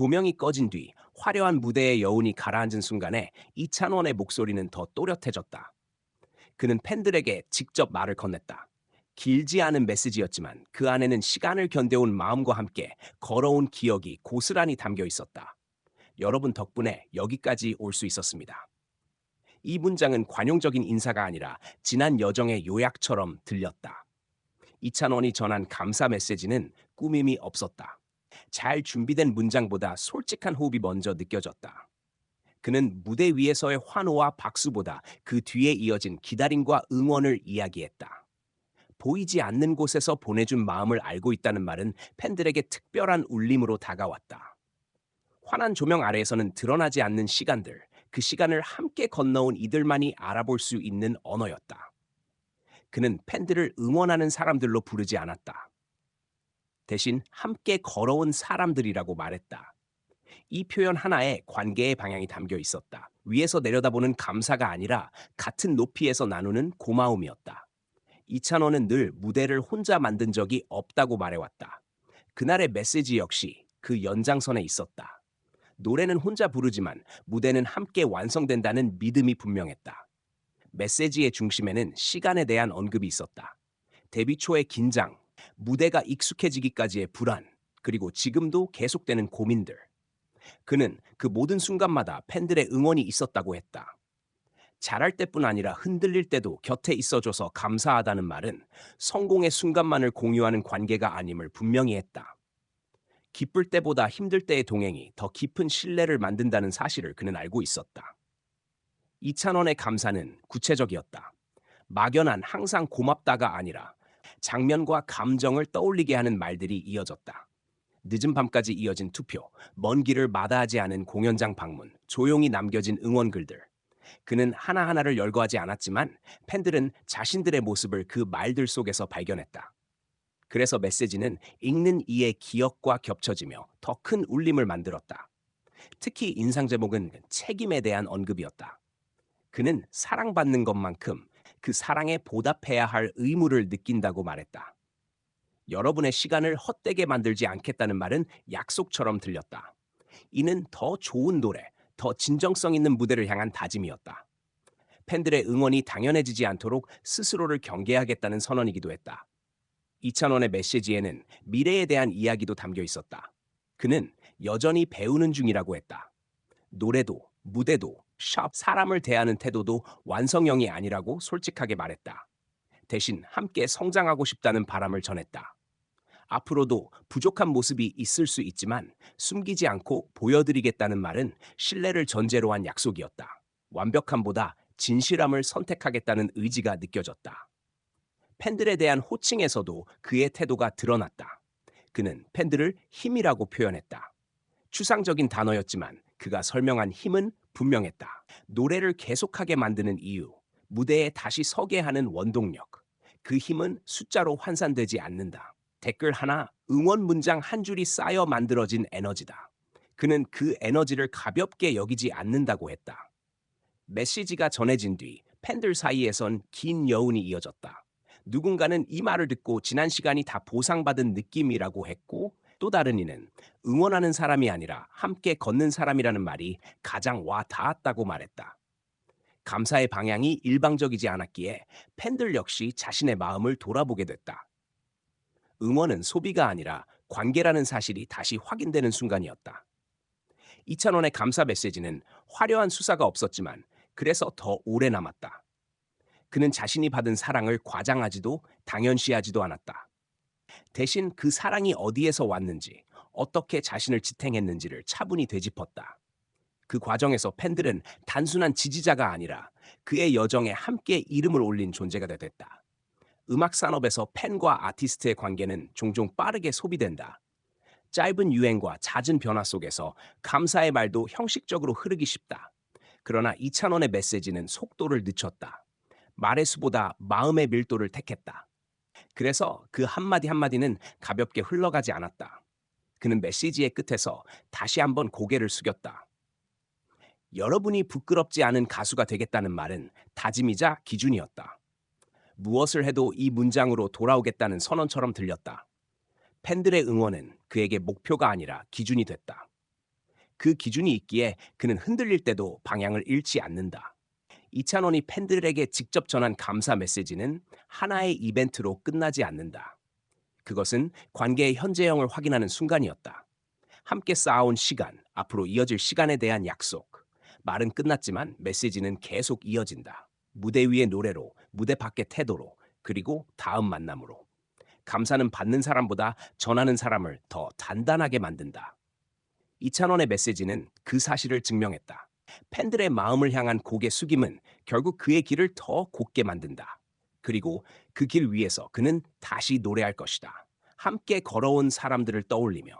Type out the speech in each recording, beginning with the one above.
조명이 꺼진 뒤 화려한 무대의 여운이 가라앉은 순간에 이찬원의 목소리는 더 또렷해졌다. 그는 팬들에게 직접 말을 건넸다. 길지 않은 메시지였지만 그 안에는 시간을 견뎌온 마음과 함께 걸어온 기억이 고스란히 담겨 있었다. 여러분 덕분에 여기까지 올 수 있었습니다. 이 문장은 관용적인 인사가 아니라 지난 여정의 요약처럼 들렸다. 이찬원이 전한 감사 메시지는 꾸밈이 없었다. 잘 준비된 문장보다 솔직한 호흡이 먼저 느껴졌다. 그는 무대 위에서의 환호와 박수보다 그 뒤에 이어진 기다림과 응원을 이야기했다. 보이지 않는 곳에서 보내준 마음을 알고 있다는 말은 팬들에게 특별한 울림으로 다가왔다. 환한 조명 아래에서는 드러나지 않는 시간들, 그 시간을 함께 건너온 이들만이 알아볼 수 있는 언어였다. 그는 팬들을 응원하는 사람들로 부르지 않았다. 대신 함께 걸어온 사람들이라고 말했다. 이 표현 하나에 관계의 방향이 담겨 있었다. 위에서 내려다보는 감사가 아니라 같은 높이에서 나누는 고마움이었다. 이찬원은 늘 무대를 혼자 만든 적이 없다고 말해왔다. 그날의 메시지 역시 그 연장선에 있었다. 노래는 혼자 부르지만 무대는 함께 완성된다는 믿음이 분명했다. 메시지의 중심에는 시간에 대한 언급이 있었다. 데뷔 초의 긴장, 무대가 익숙해지기까지의 불안, 그리고 지금도 계속되는 고민들. 그는 그 모든 순간마다 팬들의 응원이 있었다고 했다. 잘할 때뿐 아니라 흔들릴 때도 곁에 있어줘서 감사하다는 말은 성공의 순간만을 공유하는 관계가 아님을 분명히 했다. 기쁠 때보다 힘들 때의 동행이 더 깊은 신뢰를 만든다는 사실을 그는 알고 있었다. 이찬원의 감사는 구체적이었다. 막연한 항상 고맙다가 아니라 장면과 감정을 떠올리게 하는 말들이 이어졌다. 늦은 밤까지 이어진 투표, 먼 길을 마다하지 않은 공연장 방문, 조용히 남겨진 응원글들. 그는 하나하나를 열거하지 않았지만 팬들은 자신들의 모습을 그 말들 속에서 발견했다. 그래서 메시지는 읽는 이의 기억과 겹쳐지며 더 큰 울림을 만들었다. 특히 인상 제목은 책임에 대한 언급이었다. 그는 사랑받는 것만큼 그 사랑에 보답해야 할 의무를 느낀다고 말했다. 여러분의 시간을 헛되게 만들지 않겠다는 말은 약속처럼 들렸다. 이는 더 좋은 노래, 더 진정성 있는 무대를 향한 다짐이었다. 팬들의 응원이 당연해지지 않도록 스스로를 경계하겠다는 선언이기도 했다. 이찬원의 메시지에는 미래에 대한 이야기도 담겨 있었다. 그는 여전히 배우는 중이라고 했다. 노래도, 무대도, 샵, 사람을 대하는 태도도 완성형이 아니라고 솔직하게 말했다. 대신 함께 성장하고 싶다는 바람을 전했다. 앞으로도 부족한 모습이 있을 수 있지만 숨기지 않고 보여드리겠다는 말은 신뢰를 전제로 한 약속이었다. 완벽함보다 진실함을 선택하겠다는 의지가 느껴졌다. 팬들에 대한 호칭에서도 그의 태도가 드러났다. 그는 팬들을 힘이라고 표현했다. 추상적인 단어였지만 그가 설명한 힘은 분명했다. 노래를 계속하게 만드는 이유, 무대에 다시 서게 하는 원동력. 그 힘은 숫자로 환산되지 않는다. 댓글 하나, 응원 문장 한 줄이 쌓여 만들어진 에너지다. 그는 그 에너지를 가볍게 여기지 않는다고 했다. 메시지가 전해진 뒤 팬들 사이에선 긴 여운이 이어졌다. 누군가는 이 말을 듣고 지난 시간이 다 보상받은 느낌이라고 했고 또 다른 이는 응원하는 사람이 아니라 함께 걷는 사람이라는 말이 가장 와 닿았다고 말했다. 감사의 방향이 일방적이지 않았기에 팬들 역시 자신의 마음을 돌아보게 됐다. 응원은 소비가 아니라 관계라는 사실이 다시 확인되는 순간이었다. 이찬원의 감사 메시지는 화려한 수사가 없었지만 그래서 더 오래 남았다. 그는 자신이 받은 사랑을 과장하지도 당연시하지도 않았다. 대신 그 사랑이 어디에서 왔는지, 어떻게 자신을 지탱했는지를 차분히 되짚었다. 그 과정에서 팬들은 단순한 지지자가 아니라 그의 여정에 함께 이름을 올린 존재가 됐다. 음악 산업에서 팬과 아티스트의 관계는 종종 빠르게 소비된다. 짧은 유행과 잦은 변화 속에서 감사의 말도 형식적으로 흐르기 쉽다. 그러나 이찬원의 메시지는 속도를 늦췄다. 말의 수보다 마음의 밀도를 택했다. 그래서 그 한마디 한마디는 가볍게 흘러가지 않았다. 그는 메시지의 끝에서 다시 한번 고개를 숙였다. 여러분이 부끄럽지 않은 가수가 되겠다는 말은 다짐이자 기준이었다. 무엇을 해도 이 문장으로 돌아오겠다는 선언처럼 들렸다. 팬들의 응원은 그에게 목표가 아니라 기준이 됐다. 그 기준이 있기에 그는 흔들릴 때도 방향을 잃지 않는다. 이찬원이 팬들에게 직접 전한 감사 메시지는 하나의 이벤트로 끝나지 않는다. 그것은 관계의 현재형을 확인하는 순간이었다. 함께 쌓아온 시간, 앞으로 이어질 시간에 대한 약속. 말은 끝났지만 메시지는 계속 이어진다. 무대 위의 노래로, 무대 밖의 태도로, 그리고 다음 만남으로. 감사는 받는 사람보다 전하는 사람을 더 단단하게 만든다. 이찬원의 메시지는 그 사실을 증명했다. 팬들의 마음을 향한 고개 숙임은 결국 그의 길을 더 곧게 만든다. 그리고 그 길 위에서 그는 다시 노래할 것이다. 함께 걸어온 사람들을 떠올리며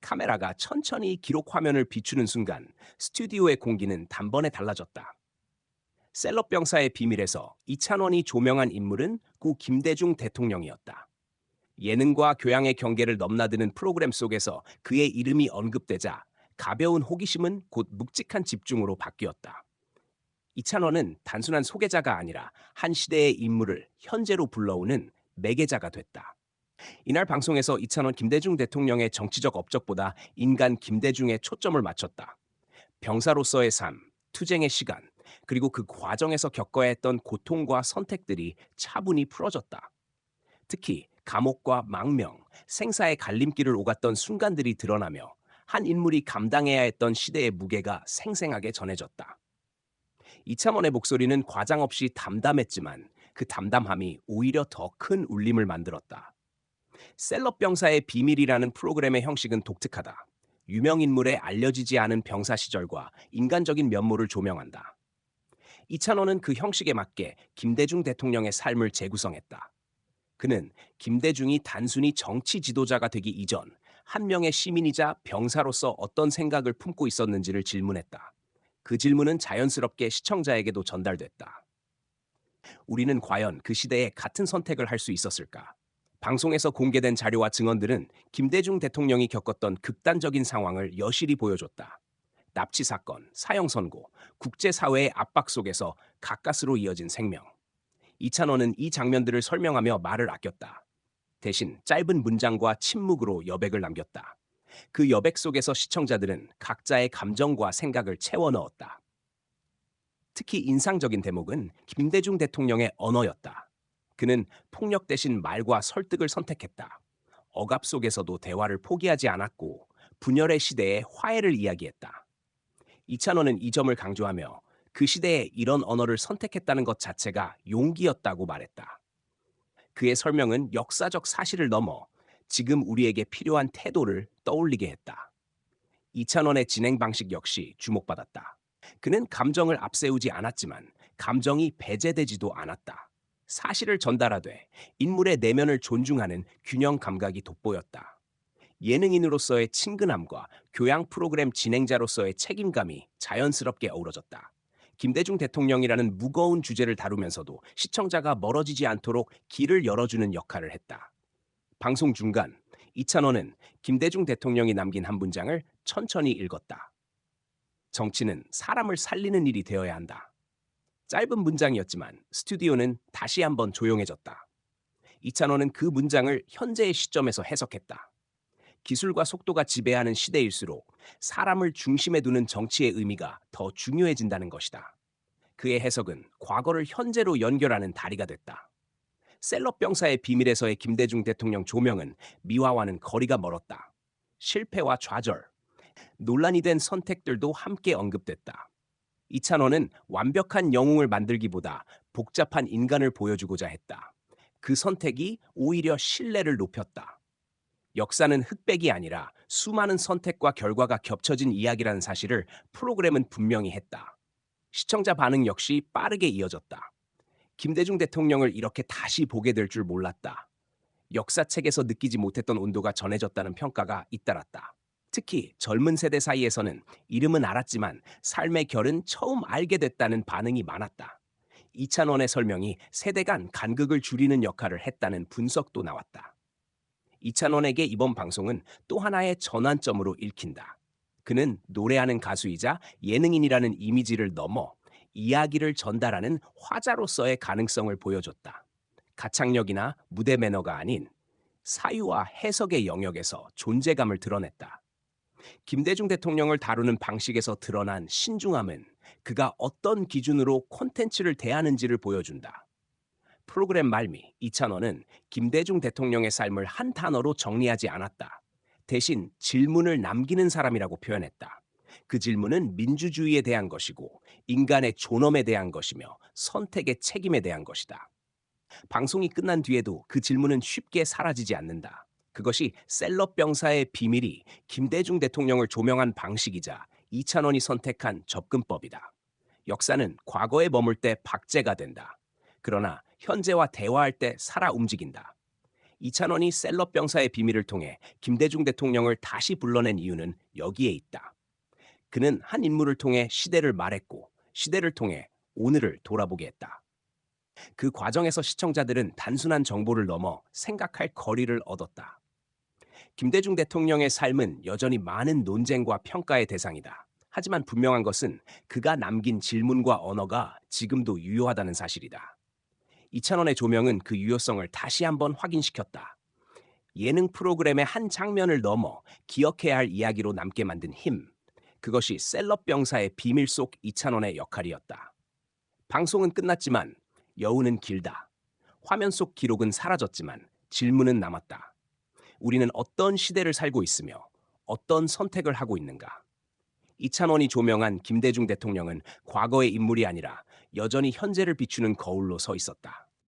카메라가 천천히 기록 화면을 비추는 순간 스튜디오의 공기는 단번에 달라졌다. 셀럽 병사의 비밀에서 이찬원이 조명한 인물은 구 김대중 대통령이었다. 예능과 교양의 경계를 넘나드는 프로그램 속에서 그의 이름이 언급되자 가벼운 호기심은 곧 묵직한 집중으로 바뀌었다. 이찬원은 단순한 소개자가 아니라 한 시대의 인물을 현재로 불러오는 매개자가 됐다. 이날 방송에서 이찬원 김대중 대통령의 정치적 업적보다 인간 김대중에 초점을 맞췄다. 병사로서의 삶, 투쟁의 시간, 그리고 그 과정에서 겪어야 했던 고통과 선택들이 차분히 풀어졌다. 특히 감옥과 망명, 생사의 갈림길을 오갔던 순간들이 드러나며 한 인물이 감당해야 했던 시대의 무게가 생생하게 전해졌다. 이창원의 목소리는 과장 없이 담담했지만 그 담담함이 오히려 더 큰 울림을 만들었다. 셀럽 병사의 비밀이라는 프로그램의 형식은 독특하다. 유명 인물의 알려지지 않은 병사 시절과 인간적인 면모를 조명한다. 이찬원은 그 형식에 맞게 김대중 대통령의 삶을 재구성했다. 그는 김대중이 단순히 정치 지도자가 되기 이전 한 명의 시민이자 병사로서 어떤 생각을 품고 있었는지를 질문했다. 그 질문은 자연스럽게 시청자에게도 전달됐다. 우리는 과연 그 시대에 같은 선택을 할 수 있었을까? 방송에서 공개된 자료와 증언들은 김대중 대통령이 겪었던 극단적인 상황을 여실히 보여줬다. 납치 사건, 사형 선고, 국제 사회의 압박 속에서 가까스로 이어진 생명. 이찬원은 이 장면들을 설명하며 말을 아꼈다. 대신 짧은 문장과 침묵으로 여백을 남겼다. 그 여백 속에서 시청자들은 각자의 감정과 생각을 채워 넣었다. 특히 인상적인 대목은 김대중 대통령의 언어였다. 그는 폭력 대신 말과 설득을 선택했다. 억압 속에서도 대화를 포기하지 않았고 분열의 시대에 화해를 이야기했다. 이찬원은 이 점을 강조하며 그 시대에 이런 언어를 선택했다는 것 자체가 용기였다고 말했다. 그의 설명은 역사적 사실을 넘어 지금 우리에게 필요한 태도를 떠올리게 했다. 이찬원의 진행 방식 역시 주목받았다. 그는 감정을 앞세우지 않았지만 감정이 배제되지도 않았다. 사실을 전달하되 인물의 내면을 존중하는 균형 감각이 돋보였다. 예능인으로서의 친근함과 교양 프로그램 진행자로서의 책임감이 자연스럽게 어우러졌다. 김대중 대통령이라는 무거운 주제를 다루면서도 시청자가 멀어지지 않도록 길을 열어주는 역할을 했다. 방송 중간 이찬원은 김대중 대통령이 남긴 한 문장을 천천히 읽었다. 정치는 사람을 살리는 일이 되어야 한다. 짧은 문장이었지만 스튜디오는 다시 한번 조용해졌다. 이찬원은 그 문장을 현재의 시점에서 해석했다. 기술과 속도가 지배하는 시대일수록 사람을 중심에 두는 정치의 의미가 더 중요해진다는 것이다. 그의 해석은 과거를 현재로 연결하는 다리가 됐다. 셀럽 병사의 비밀에서의 김대중 대통령 조명은 미화와는 거리가 멀었다. 실패와 좌절, 논란이 된 선택들도 함께 언급됐다. 이찬원은 완벽한 영웅을 만들기보다 복잡한 인간을 보여주고자 했다. 그 선택이 오히려 신뢰를 높였다. 역사는 흑백이 아니라 수많은 선택과 결과가 겹쳐진 이야기라는 사실을 프로그램은 분명히 했다. 시청자 반응 역시 빠르게 이어졌다. 김대중 대통령을 이렇게 다시 보게 될 줄 몰랐다. 역사책에서 느끼지 못했던 온도가 전해졌다는 평가가 잇따랐다. 특히 젊은 세대 사이에서는 이름은 알았지만 삶의 결은 처음 알게 됐다는 반응이 많았다. 이찬원의 설명이 세대 간 간극을 줄이는 역할을 했다는 분석도 나왔다. 이찬원에게 이번 방송은 또 하나의 전환점으로 읽힌다. 그는 노래하는 가수이자 예능인이라는 이미지를 넘어 이야기를 전달하는 화자로서의 가능성을 보여줬다. 가창력이나 무대 매너가 아닌 사유와 해석의 영역에서 존재감을 드러냈다. 김대중 대통령을 다루는 방식에서 드러난 신중함은 그가 어떤 기준으로 콘텐츠를 대하는지를 보여준다. 프로그램 말미 이찬원은 김대중 대통령의 삶을 한 단어로 정리하지 않았다. 대신 질문을 남기는 사람이라고 표현했다. 그 질문은 민주주의에 대한 것이고 인간의 존엄에 대한 것이며 선택의 책임에 대한 것이다. 방송이 끝난 뒤에도 그 질문은 쉽게 사라지지 않는다. 그것이 셀럽 병사의 비밀이 김대중 대통령을 조명한 방식이자 이찬원이 선택한 접근법이다. 역사는 과거에 머물 때 박제가 된다. 그러나 현재와 대화할 때 살아 움직인다. 이찬원이 셀럽 병사의 비밀을 통해 김대중 대통령을 다시 불러낸 이유는 여기에 있다. 그는 한 인물을 통해 시대를 말했고 시대를 통해 오늘을 돌아보게 했다. 그 과정에서 시청자들은 단순한 정보를 넘어 생각할 거리를 얻었다. 김대중 대통령의 삶은 여전히 많은 논쟁과 평가의 대상이다. 하지만 분명한 것은 그가 남긴 질문과 언어가 지금도 유효하다는 사실이다. 이찬원의 조명은 그 유효성을 다시 한번 확인시켰다. 예능 프로그램의 한 장면을 넘어 기억해야 할 이야기로 남게 만든 힘. 그것이 셀럽 병사의 비밀 속 이찬원의 역할이었다. 방송은 끝났지만 여우는 길다. 화면 속 기록은 사라졌지만 질문은 남았다. 우리는 어떤 시대를 살고 있으며 어떤 선택을 하고 있는가? 이찬원이 조명한 김대중 대통령은 과거의 인물이 아니라 여전히 현재를 비추는 거울로 서 있었다.